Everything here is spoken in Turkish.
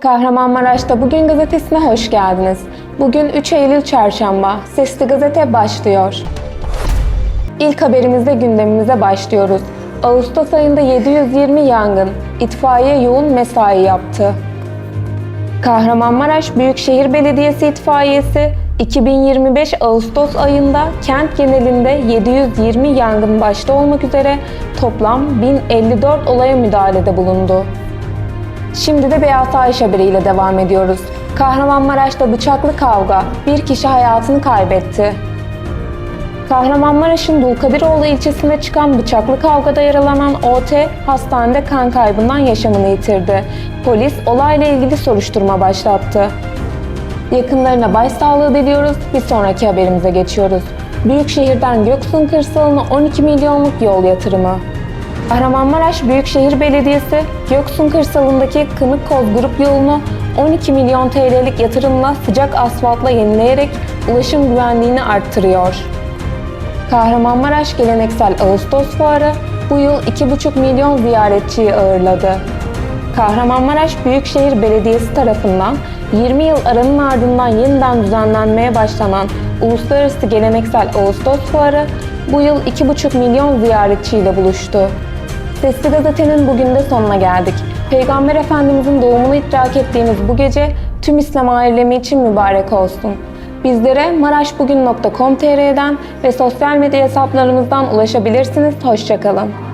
Kahramanmaraş'ta Bugün Gazetesi'ne hoş geldiniz. Bugün 3 Eylül Çarşamba. Sesli Gazete başlıyor. İlk haberimizde gündemimize başlıyoruz. Ağustos ayında 720 yangın. İtfaiye yoğun mesai yaptı. Kahramanmaraş Büyükşehir Belediyesi İtfaiyesi 2025 Ağustos ayında kent genelinde 720 yangın başta olmak üzere toplam 1054 olaya müdahalede bulundu. Şimdi de Beyaz Ayiş haberiyle devam ediyoruz. Kahramanmaraş'ta bıçaklı kavga, bir kişi hayatını kaybetti. Kahramanmaraş'ın Dulkadiroğlu ilçesinde çıkan bıçaklı kavgada yaralanan OT hastanede kan kaybından yaşamını yitirdi. Polis olayla ilgili soruşturma başlattı. Yakınlarına başsağlığı diliyoruz. Bir sonraki haberimize geçiyoruz. Büyükşehir'den Göksun Kırsalı'na 12 milyonluk yol yatırımı. Kahramanmaraş Büyükşehir Belediyesi Göksun Kırsalı'ndaki Kınık-Koz grup yolunu 12 milyon TL'lik yatırımla sıcak asfaltla yenileyerek ulaşım güvenliğini arttırıyor. Kahramanmaraş Geleneksel Ağustos Fuarı bu yıl 2,5 milyon ziyaretçiyi ağırladı. Kahramanmaraş Büyükşehir Belediyesi tarafından 20 yıl aranın ardından yeniden düzenlenmeye başlanan Uluslararası Geleneksel Ağustos Fuarı bu yıl 2,5 milyon ziyaretçiyle buluştu. Sesli Gazete'nin bugün de sonuna geldik. Peygamber Efendimizin doğumunu idrak ettiğimiz bu gece tüm İslam alemi için mübarek olsun. Bizlere maraşbugün.com.tr'den ve sosyal medya hesaplarımızdan ulaşabilirsiniz. Hoşçakalın.